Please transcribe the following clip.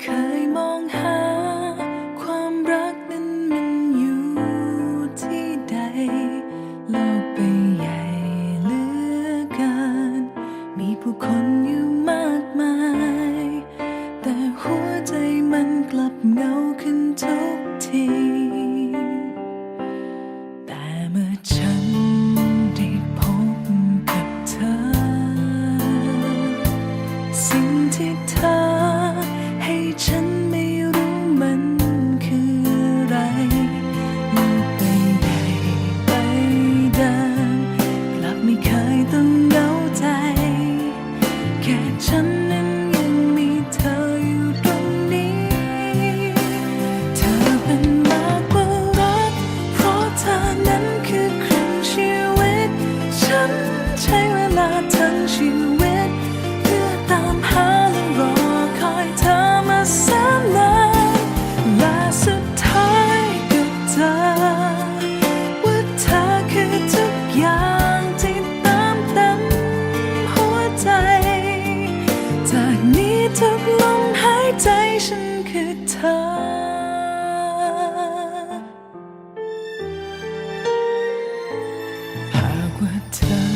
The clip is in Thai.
เคยมองหา ความรักนั้นมันอยู่ที่ใด โลกใบใหญ่เหลือกินมีผู้คน ต้องเหงาใจ แค่ฉัน time.